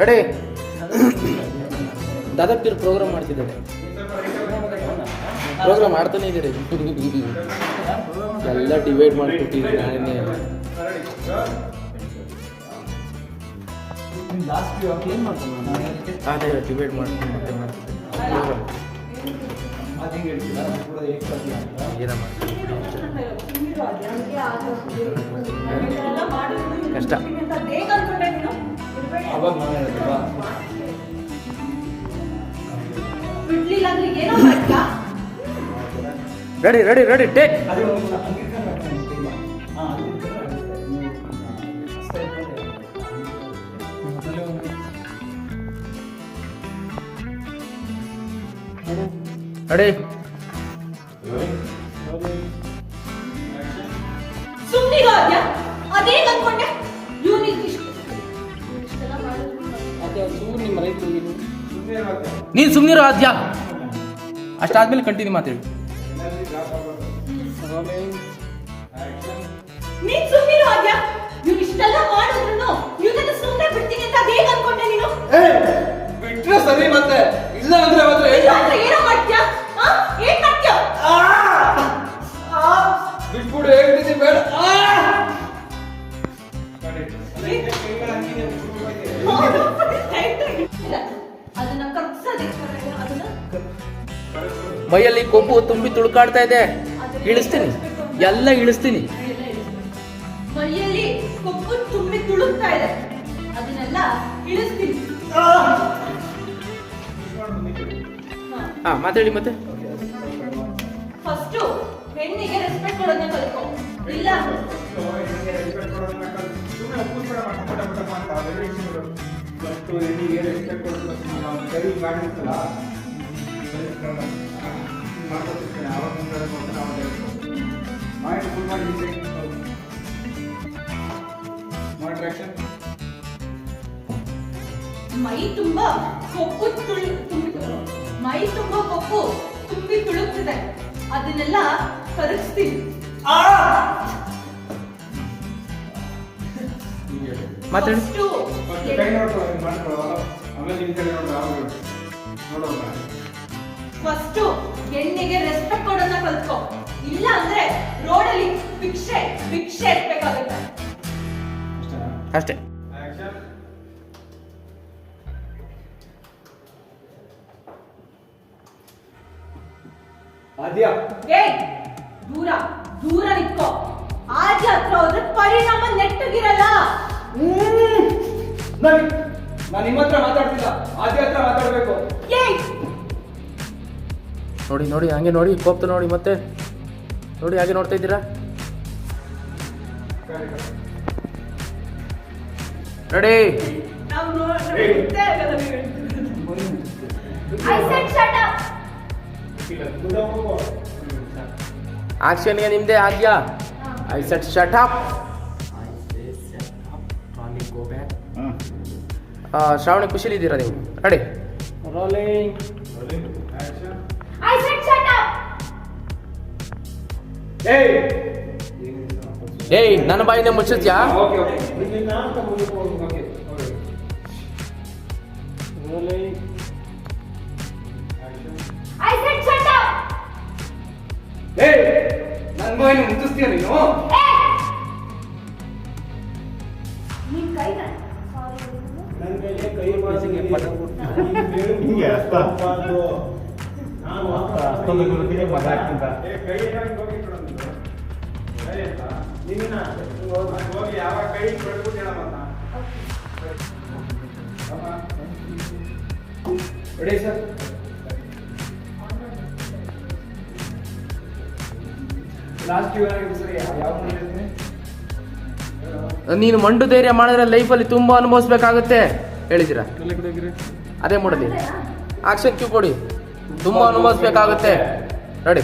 Ready? Dadapeer program ಮಾಡ್ತಿದ್ದಾರೆ. Program ಮಾಡ್ತಾನೆ ಇದ್ದೀರಿ. ಎಲ್ಲ ಡಿವೈಡ್ ನಾನೇ. ಮಾಡ್ತಾನೆ ಅದೇ ಡಿವೈಡ್ ಮಾಡ್ಕೊಂಡು ಮತ್ತೆ ಅಂತ ಏನೋ ಮಾಡ್ತೀನಿ ಕಷ್ಟ. Ready ready ready take. ಅದೇ ನೀನು ಸುಮ್ಮನಿರೋ ಆದ್ಯ. ಅಷ್ಟಾದ್ಮೇಲೆ ಕಂಟಿನ್ಯೂ ಮಾತಾಡಿ. ನೀನ್ ಸುಮ್ಮನಿರೋ ಅದ್ಯಾ ಇವ್ನು ಇಷ್ಟೆಲ್ಲ ಮಾಡಿದ್ರು ಇವನನ್ನ ಸುಮ್ಮನೆ ಬಿಡ್ತೀನಿ ಅಂತ ಅದೇ ಅನ್ಕೊಂಡೆ ನೀನು? ಬಿಟ್ರೆ ಸರಿ ಮತ್ತೆ. ಇಲ್ಲ ಅಂದ್ರೆ ಮಾತ್ರ ಮೈಯಲ್ಲಿ ಕೊಬ್ಬು ತುಂಬಿ ತುಳ್ಕಾಡ್ತಾ ಇದೆ. ಇಳಿಸ್ತೀನಿ. ಎಲ್ಲ ಇಳಿಸ್ತೀನಿ. ಮೈಯಲ್ಲಿ ಕೊಬ್ಬು ತುಂಬಿ ತುಳುಕ್ತಾ ಇದೆ. ಅದನ್ನೆಲ್ಲ ಇಳಿಸ್ತೀನಿ. ಹಾ ಮಾತಾಡಿ ಮತ್ತೆ. ಫಸ್ಟ್ ಕಲ್ತ್ಕೊ ಮೈ ತುಂಬಾ ಕೊಪ್ಪು ತುಳಿ ತುಂಬಿ ಮೈ ತುಂಬಾ ಕೊಪ್ಪು ತುಂಬಿ ತುಳುಕ್ತಿದೆ. ಅದನ್ನೆಲ್ಲ ಕರಗಿಸ್ತೀನಿ. ಮಾತಾಡಿ. ಫಸ್ಟ್ ಹೆಣ್ಣಿಗೆ ರೆಸ್ಪೆಕ್ಟ್ ಕೊಡೋದನ್ನ ಕಲ್ತ್ಕೊ. ಇಲ್ಲ ಅಂದ್ರೆ ರೋಡಲ್ಲಿ ಭಿಕ್ಷೆ ಭಿಕ್ಷೆ ಎತ್ಬೇಕಾಗುತ್ತೆ ಅಷ್ಟೇ. ಅದ್ಯಾ ಏ ದೂರ ದೂರ ನಿತ್ಕೋ. ಆಜಿ ಹತ್ರ ಹೋದ್ರೆ ಪರಿಣಾಮ ನೆಟ್ಟಗಿರಲ್ಲ. ನಾನು ನಿಮ್ಮ ಹತ್ರ ಮಾತಾಡ್ತಿಲ್ಲ. ಆದ್ಯ ಹತ್ರ ಮಾತಾಡ್ಬೇಕು. ಏಯ್! ನೋಡಿ ನೋಡಿ ಹಂಗೆ ನೋಡಿ ಕೋಪ್ತ ನೋಡಿ ಮತ್ತೆ. ನೋಡಿ ಹಾಗೆ ನೋಡ್ತಾ ಇದ್ದೀರಾ? ರೆಡಿ. ಆಕ್ಷನ್ಗೆ ನಿಮ್ದೇ ಆದ್ಯಾ I set shut up Shravani ಖುಷಿಲಿದ್ದೀರಾ ನೀವು? ರೆಡಿ ರೋಲಿಂಗ್ ಏಯ್! ಏಯ್ ನನ್ನ ಬಾಯಿನ. ಏಯ್ ನನ್ನ ಬಾಯಿನ ಮುಟ್ಟಿಸ್ತೀಯ ನೀನು? ಏಯ್! ನಿನ್ ಕೈ ಕಾಣ್- ನೀನು ಮಂಡು ಧೈರ್ಯ ಮಾಡಿದ್ರೆ ಲೈಫಲ್ಲಿ ತುಂಬಾ ಅನುಭವಿಸ್ಬೇಕಾಗುತ್ತೆ. ಹೇಳಿದ್ದೀರಾ? ಅದೇ ಮಾಡಲಿ ಆಕ್ಷನ್ ಕ್ಯೂ ಕೊಡಿ. ತುಂಬಾ ಅನುಭವಿಸ್ಬೇಕಾಗುತ್ತೆ. ನೋಡಿ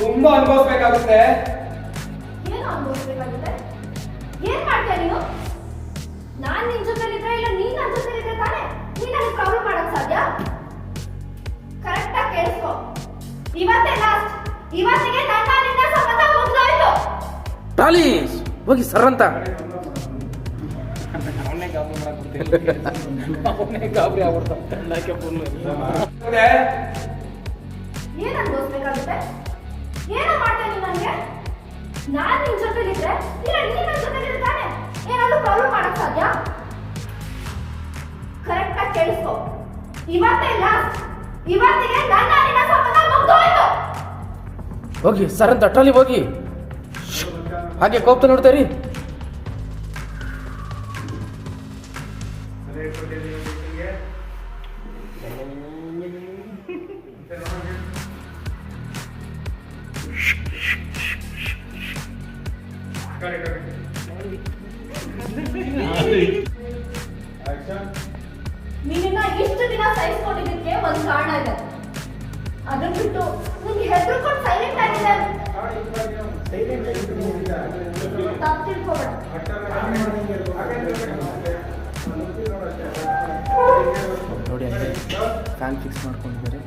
ತುಂಬಾ ಅನುಭವಿಸ್ಬೇಕಾಗುತ್ತೆ. ಏನು ಅನುಭವಿಸ್ಬೇಕಾಗುತ್ತೆ? ಏನ್ ಮಾಡ್ತೀಯ ನೀನು ನಾನ್ ನಿನ್ ಇದ್ರೆ ಇಲ್ಲ ನೀನ್ ನನ್ನ ಇದ್ರೆ ತಾನೇ? ನೀನ್ ನನಗೆ ಪ್ರಾಬ್ಲಮ್ ಮಾಡಕ್ ಸಾಧ್ಯ? ಕರೆಕ್ಟಾಗಿ ಕೇಳಿಸ್ಕೊ. ಇವತ್ತೇ ಲಾಸ್ಟ್ ಇವತ್ತಿಗೆ ನನ್ನ ನಿನ್ನ ಸಂಬಂಧ ಮುಗ್ದೋಯ್ತು ಟ್ರಾಲಿ ಹೋಗಿ ಸರ್ ಅಂತ ಗಾಬರಿ ಆಗ್ಬಿಡ್ತಾನೆ. ಏನ್ ಅನ್ಭವಿಸ್ಬೇಕಾಗುತ್ತೆ? ಏನೋ ಮಾಡ್ತಾ ನೀನು ನನಗೆ? ನಾನ್ ನಿನ್ ಜೊತೆಲಿದ್ರೆ ಇಲ್ಲ ನೀನ್ ನನ್ನ ಜೊತೆಲಿದ್ರೆ ತಾನೆ? ಏನಾದ್ರೂ ಪ್ರಾಬ್ಲಮ್ ಮಾಡಕ್ ಸಾಧ್ಯ? ಕರೆಕ್ಟ್ ಆಗಿ ಕೇಳಿಸ್ಕೊ. ಇವತ್ತೇ ಲಾಸ್ಟ್ ಇವತ್ತಿಗೆ ನನ್ನ ನಿನ್ನ ಸಂಬಂಧ ಮುಗ್ದೋಯ್ತು ಹೋಗಿ ಸರ್ ಅಂತ ಟ್ರಾಲಿ ಹೋಗಿ. ಹಾಗೆ ಕೋಪ್ತ ನೋಡ್ತಾರಿ ನಿನ್ನ ಇಷ್ಟು ದಿನ ಸಹಿಸ್ಕೊಂಡಿದ್ದಕ್ಕೆ ಒಂದು ಕಾರಣ ಇದೆ. ಅದನ್ನ ಬಿಟ್ಟು ನಿನ್ಗೆ ಹೆದರ್ಕೊಂಡು ಸೈಲೆಂಟ್ ಆಗಿದೆ ತಪ್ಪು ತಿಳ್ಕೊಬೇಡ. ನೋಡಿ ಫ್ಯಾನ್ ಫಿಕ್ಸ್ ಮಾಡ್ಕೊಂಡಿದ್ದಾರೆ.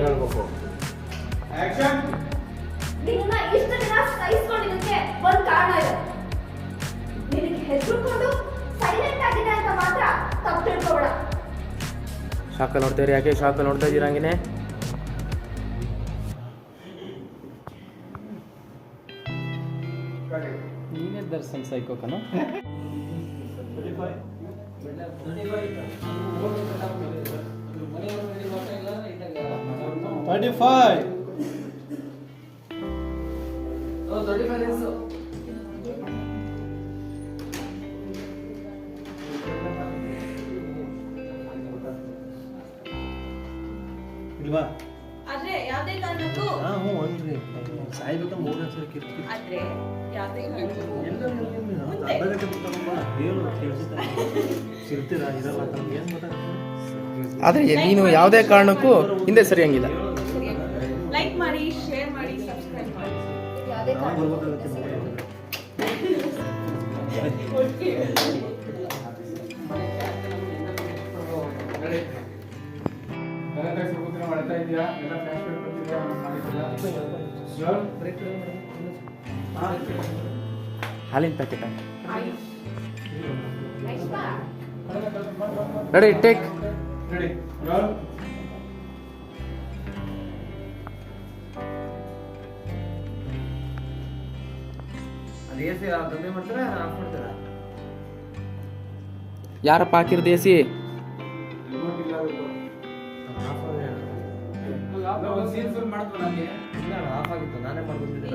ಹೇಳ್ಬೇಕು ನಿನ್ನ ಇಷ್ಟು ದಿನ ಸಹಿಸ್ಕೊಂಡಿದ್ದಕ್ಕೆ ಒಂದು ಕಾರಣ ಇದೆ. ನಿನಗೆ ಹೆದರ್ಕೊಂಡು ಸೈಲೆಂಟ್ ಆಗಿದೆ ಅಂತ ಮಾತ್ರ ತಪ್ಪು ತಿಳ್ಕೊಬೇಡ ಶಾಕ ನೋಡ್ತಾ ಇರಿ ಯಾಕೆ ಶಾಕ ನೋಡ್ತಾ ಇದ್ದೀರಾ ಹಂಗೇನೆ? ನೀನೇ ದರ್ಶನ್ ಸೈಕೋಕನು ತರ್ಟಿ ಫೈವ್ ಇಲ್ವಾ ಆದ್ರೆ ಯಾವ್ದೇ ಕಾರಣಕ್ಕೂ ಹಾ ಹ್ಞೂ ಅಲ್ರಿ ಸಾಯ್ಬೇಕ ಮೂರನೇ ಸಲ ಕಿರ್ಕಿ ಆದ್ರೆ ಯಾವ್ದೇ ಕಾರಣಕ್ಕೂ ಎಲ್ಲ ಅರ್ಧ ಗಂಟೆ ಬಿಡ್ತಾರಮ್ಮ ಹೇಳು ಕೇಳಿಸ್ತಾರೆ ಸಿಗ್ತೀರಾ? ಇರಲ್ಲ ಅಂತ ಏನು ಮಾತಾಡ್ತೀರಾ ಆದರೆ ನೀನು ಯಾವುದೇ ಕಾರಣಕ್ಕೂ ಹಿಂದೆ ಸರಿಯಂಗಿಲ್ಲ. ಮಾಡ್ತಾ ಎಲ್ಲ ಫ್ಲಾಶ್ ಹಾಲಿನ ಪ್ಯಾಕೆಟ್ ರೆಡಿ ಟೇಕ್ ರೆಡಿ ಯಾರಪ್ಪ ಹಾಕಿರ ಎ ಸಿ ರಿಮೋಟ್ ಇಲ್ಲ ನನಗೆ ಆಫ್ ಆಗಿತ್ತು. ನಾನೇ ಮಾಡ್ಬಿಟ್ಟಿದ್ದೆ